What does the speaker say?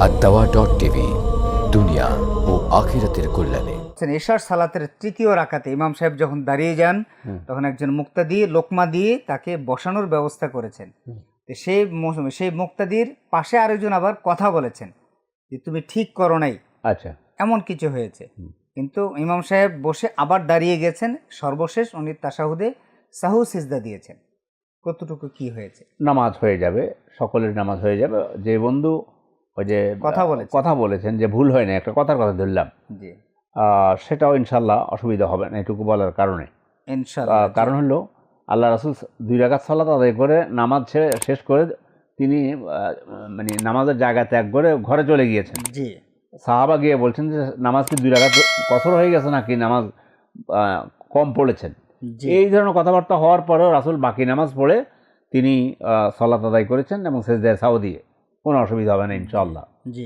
আর দাওয়া dot TV দুনিয়া ও আখিরাতের কল্যাণে। এশার সালাতের তৃতীয় রাকাতে। ইমাম সাহেব যখন দাঁড়িয়ে যান তখন একজন মুক্তা দিয়ে লোকমা দিয়ে তাকে বসানোর ব্যবস্থা করেছেন। তো সেই মৌসুমে সেই মুক্তাদির পাশে আরেকজন আবার কথা বলেছেন যে তুমি ঠিক করো নাই। আচ্ছা। এমন কিছু হয়েছে। কিন্তু ইমাম সাহেব বসে আবার দাঁড়িয়ে গেছেন সর্বশেষ উনি তাসাহুদে সাহু সিজদা দিয়েছেন। কতটুকু কি হয়েছে? নামাজ হয়ে যাবে সকলের নামাজ হয়ে যাবে। যে বন্ধু ওই যে কথা বলে কথা বলেছেন যে ভুল হয় না একটা কথার কথা ধরলাম। জি। সেটাও ইনশাল্লাহ অসুবিধা হবে না এটুকু বলার কারণে। ইনশাআল্লাহ আহ, কারণ হলো আল্লাহ রাসুল দুই রাকাত সালাত আদায় করে নামাজ ছেড়ে শেষ করে তিনি মানে নামাজের জায়গা ত্যাগ করে ঘরে চলে গিয়েছেন। জি। সাহাবা গিয়ে বলছেন যে নামাজ কি দুই রাকাত কসর হয়ে গেছে নাকি নামাজ কম পড়েছেন? এই ধরনের কথাবার্তা হওয়ার পরেও রাসুল বাকি নামাজ পড়ে তিনি সলাত আদায় করেছেন এবং শেষ দেয় সাউ দিয়ে। কোনো অসুবিধা হবে না ইনশাল্লাহ জি।